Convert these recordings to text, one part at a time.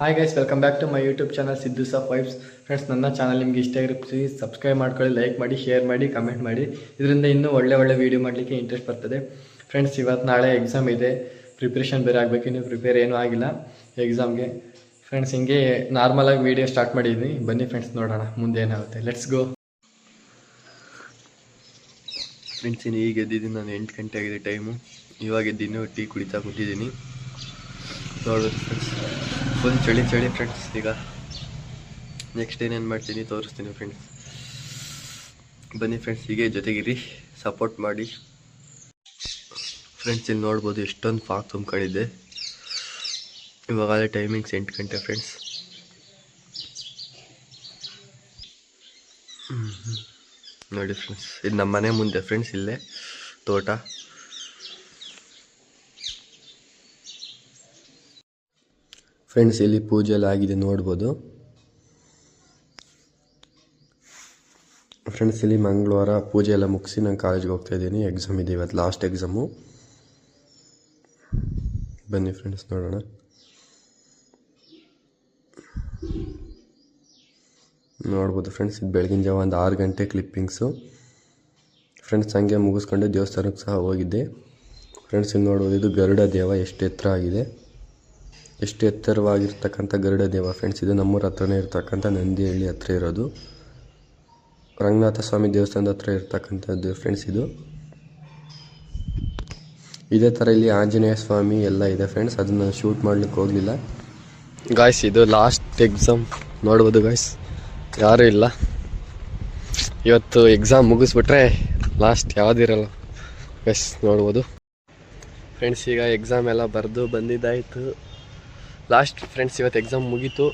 Hi guys welcome back to my YouTube channel Siddu ಸಾಫ್ vibes friends ನನ್ನ channel ನಿಮ್ಗೆ ಇಷ್ಟ ಆಗಿರೋ ಪ್ಲೀಸ್ ಸಬ್ಸ್ಕ್ರೈಬ್ ಮಾಡ್ಕೊಳ್ಳಿ ಲೈಕ್ ಮಾಡಿ ಶೇರ್ ಮಾಡಿ ಕಮೆಂಟ್ ಮಾಡಿ. ಇದರಿಂದ ಇನ್ನೂ ಒಳ್ಳೆ ಒಳ್ಳೆ ವೀಡಿಯೋ ಮಾಡಲಿಕ್ಕೆ ಇಂಟ್ರೆಸ್ಟ್ ಬರ್ತದೆ. ಫ್ರೆಂಡ್ಸ್ ಇವತ್ತು ನಾಳೆ ಎಕ್ಸಾಮ್ ಇದೆ. ಪ್ರಿಪ್ರೇಷನ್ ಬೇರೆ ಆಗಬೇಕು, ಇನ್ನೂ ಪ್ರಿಪೇರ್ ಏನೂ ಆಗಿಲ್ಲ ಎಕ್ಸಾಮ್ಗೆ ಫ್ರೆಂಡ್ಸ್ ಹಿಂಗೆ ನಾರ್ಮಲಾಗಿ ವೀಡಿಯೋ ಸ್ಟಾರ್ಟ್ ಮಾಡಿದ್ದೀನಿ ಬನ್ನಿ ಫ್ರೆಂಡ್ಸ್ ನೋಡೋಣ, ಮುಂದೆ ಏನಾಗುತ್ತೆ. ಲೆಟ್ಸ್ ಗೋ ಫ್ರೆಂಡ್ಸ್ ಇನ್ನು ಈಗ ಎದ್ದಿದ್ದೀನಿ ನಾನು ಎಂಟು ಗಂಟೆ ಆಗಿದೆ ಟೈಮು ಇವಾಗ ಎದ್ದಿನ್ನು ಟೀ ಕುಡಿತಾ ಕೂತಿದ್ದೀನಿ. ನೋಡೋದು ಫ್ರೆಂಡ್ಸ್ ಫುಲ್ ಚಳಿ ಚಳಿ ಫ್ರೆಂಡ್ಸ್ ಈಗ ನೆಕ್ಸ್ಟ್ ಏನೇನು ಮಾಡ್ತೀನಿ ತೋರಿಸ್ತೀನಿ ಫ್ರೆಂಡ್ಸ್ ಬನ್ನಿ ಫ್ರೆಂಡ್ಸ್ ಹೀಗೆ ಜೊತೆಗಿರಿ. ಸಪೋರ್ಟ್ ಮಾಡಿ. ಫ್ರೆಂಡ್ಸ್ ಇಲ್ಲಿ ನೋಡ್ಬೋದು ಎಷ್ಟೊಂದು ಫಾಗ್ ತುಂಬ್ಕೊಂಡಿದ್ದೆ ಇವಾಗಲೇ ಟೈಮಿಂಗ್ಸ್ ಎಂಟು ಗಂಟೆ ಫ್ರೆಂಡ್ಸ್ ನೋಡಿ ಫ್ರೆಂಡ್ಸ್ ಇದು ನಮ್ಮ ಮನೆ ಮುಂದೆ ಫ್ರೆಂಡ್ಸ್ ಇಲ್ಲೇ ತೋಟ. ಫ್ರೆಂಡ್ಸ್ ಇಲ್ಲಿ ಪೂಜೆ ಎಲ್ಲ ಆಗಿದೆ ನೋಡ್ಬೋದು. ಫ್ರೆಂಡ್ಸ್ ಇಲ್ಲಿ ಮಂಗಳವಾರ ಪೂಜೆ ಎಲ್ಲ ಮುಗಿಸಿ ನಾನು ಕಾಲೇಜ್ಗೆ ಹೋಗ್ತಾ ಇದ್ದೀನಿ. ಎಕ್ಸಾಮ್ ಇದೆ ಇವತ್ತು ಲಾಸ್ಟ್ ಎಕ್ಸಾಮು ಬನ್ನಿ ಫ್ರೆಂಡ್ಸ್ ನೋಡೋಣ. ನೋಡ್ಬೋದು ಫ್ರೆಂಡ್ಸ್ ಇದು ಬೆಳಗಿನ ಜಾವ ಒಂದು ಆರು ಗಂಟೆ ಕ್ಲಿಪ್ಪಿಂಗ್ಸು ಫ್ರೆಂಡ್ಸ್ ಹಂಗೆ ಮುಗಿಸ್ಕೊಂಡು ದೇವಸ್ಥಾನಕ್ಕೆ ಸಹ ಹೋಗಿದ್ದೆ. ಫ್ರೆಂಡ್ಸ್ ಇಲ್ಲಿ ನೋಡ್ಬೋದು, ಇದು ಗರುಡ ದೇವ ಎಷ್ಟು ಎತ್ತರ ಆಗಿದೆ. ಎಷ್ಟು ಎತ್ತರವಾಗಿರ್ತಕ್ಕಂಥ ಗರುಡ ದೇವ ಫ್ರೆಂಡ್ಸ್ ಇದು ನಮ್ಮೂರ ಹತ್ರನೇ ಇರ್ತಕ್ಕಂಥ ನಂದಿಹಳ್ಳಿ ಹತ್ರ ಇರೋದು. ರಂಗನಾಥ ಸ್ವಾಮಿ ದೇವಸ್ಥಾನದ ಹತ್ರ ಇರ್ತಕ್ಕಂಥದ್ದು ಫ್ರೆಂಡ್ಸ್ ಇದು. ಇದೇ ಥರ ಇಲ್ಲಿ ಆಂಜನೇಯ ಸ್ವಾಮಿ ಎಲ್ಲ ಇದೆ ಫ್ರೆಂಡ್ಸ್ ಅದನ್ನು ಶೂಟ್ ಮಾಡ್ಲಿಕ್ಕೆ ಹೋಗಲಿಲ್ಲ. ಗಾಯ್ಸ್ ಇದು ಲಾಸ್ಟ್ ಎಕ್ಸಾಮ್ ನೋಡ್ಬೋದು ಗಾಯ್ಸ್ ಯಾರೂ ಇಲ್ಲ. ಇವತ್ತು ಎಕ್ಸಾಮ್ ಮುಗಿಸ್ಬಿಟ್ರೆ ಲಾಸ್ಟ್ ಯಾವುದಿರಲ್ಲ. ಗಾಯ್ಸ್ ನೋಡ್ಬೋದು. ಫ್ರೆಂಡ್ಸ್ ಈಗ ಎಕ್ಸಾಮ್ ಎಲ್ಲ ಬರೆದು ಬಂದಿದ್ದಾಯಿತು. ಲಾಸ್ಟ್ ಫ್ರೆಂಡ್ಸ್ ಇವತ್ತು ಎಕ್ಸಾಮ್ ಮುಗೀತು.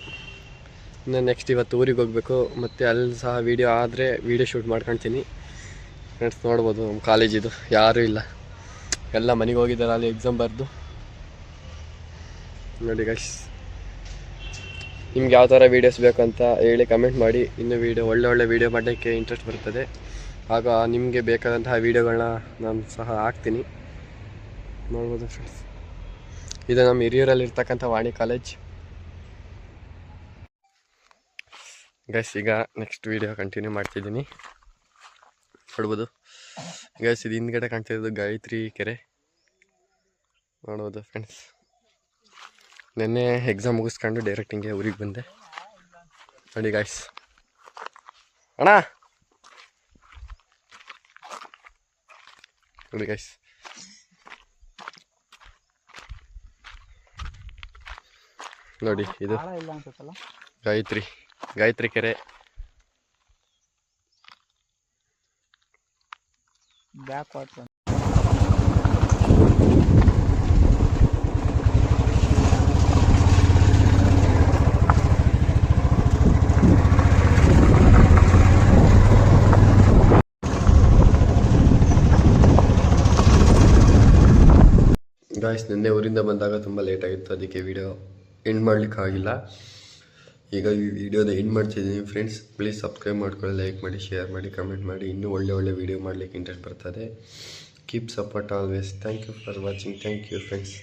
ಇನ್ನು ನೆಕ್ಸ್ಟ್ ಇವತ್ತು ಊರಿಗೆ ಹೋಗಬೇಕು. ಮತ್ತು ಅಲ್ಲಿ ಸಹ ವೀಡಿಯೋ ಆದರೆ ವೀಡಿಯೋ ಶೂಟ್ ಮಾಡ್ಕೊಳ್ತೀನಿ ಫ್ರೆಂಡ್ಸ್ ನೋಡ್ಬೋದು ನಮ್ಮ ಕಾಲೇಜಿದು ಯಾರೂ ಇಲ್ಲ. ಎಲ್ಲ ಮನೆಗೆ ಹೋಗಿದ್ದಾರೆ ಅಲ್ಲಿ ಎಕ್ಸಾಮ್ ಬರೆದು. ನೋಡಿ ಗೈಸ್ ನಿಮ್ಗೆ ಯಾವ ಥರ ವೀಡಿಯೋಸ್ ಬೇಕು ಅಂತ ಹೇಳಿ ಕಮೆಂಟ್ ಮಾಡಿ. ಇನ್ನು ವೀಡಿಯೋ ಒಳ್ಳೆ ಒಳ್ಳೆ ವೀಡಿಯೋ ಮಾಡಲಿಕ್ಕೆ ಇಂಟ್ರೆಸ್ಟ್ ಬರ್ತದೆ. ಆಗ ನಿಮಗೆ ಬೇಕಾದಂತಹ ವೀಡಿಯೋಗಳನ್ನ ನಾನು ಸಹ ಹಾಕ್ತೀನಿ. ನೋಡ್ಬೋದು ಫ್ರೆಂಡ್ಸ್ ಇದು ನಮ್ಮ ಹಿರಿಯೂರಲ್ಲಿ ಇರ್ತಕ್ಕಂಥ ವಾಣಿ ಕಾಲೇಜ್. ಗೈಸ್ ಈಗ ನೆಕ್ಸ್ಟ್ ವಿಡಿಯೋ ಕಂಟಿನ್ಯೂ ಮಾಡ್ತಿದ್ದೀನಿ. ನೋಡ್ಬೋದು. ಗೈಸ್ ಇದು ಹಿಂದ್ಗಡೆ ಕಾಣ್ತಿರೋದು ಗಾಯತ್ರಿ ಕೆರೆ. ನೋಡ್ಬೋದು ಫ್ರೆಂಡ್ಸ್ ನಿನ್ನೆ ಎಕ್ಸಾಮ್ ಮುಗಿಸ್ಕೊಂಡು ಡೈರೆಕ್ಟ್ ಹಿಂಗೆ ಊರಿಗೆ ಬಂದೆ. ನೋಡಿ ಗಾಯ್ಸ್ ಅಣ್ಣ! ನೋಡಿ ಗಾಯ್ಸ್ ನೋಡಿ ಇದು ಗಾಯತ್ರಿ ಗಾಯತ್ರಿ ಕೆರೆ. ಬ್ಯಾಕ್ ವಾಟರ್ ಗಾಯ್ಸ್ ನಿನ್ನೆ ಊರಿಂದ ಬಂದಾಗ ತುಂಬಾ ಲೇಟ್ ಆಗಿತ್ತು ಅದಕ್ಕೆ ವಿಡಿಯೋ ಎಂಡ್ ಮಾಡ್ಲಿಕ್ಕೆ ಆಗಿಲ್ಲ. ಈಗ ಈ ವಿಡಿಯೋನ ಎಂಡ್ ಮಾಡ್ತಿದ್ದೀನಿ ಫ್ರೆಂಡ್ಸ್ ಪ್ಲೀಸ್ ಸಬ್ಸ್ಕ್ರೈಬ್ ಮಾಡ್ಕೊಳ್ಳಿ ಲೈಕ್ ಮಾಡಿ ಶೇರ್ ಮಾಡಿ ಕಮೆಂಟ್ ಮಾಡಿ. ಇನ್ನೂ ಒಳ್ಳೆ ಒಳ್ಳೆ ವಿಡಿಯೋ ಮಾಡಲಿಕ್ಕೆ ಇಂಟ್ರೆಸ್ಟ್ ಬರ್ತದೆ. Keep support always thank you for watching thank you friends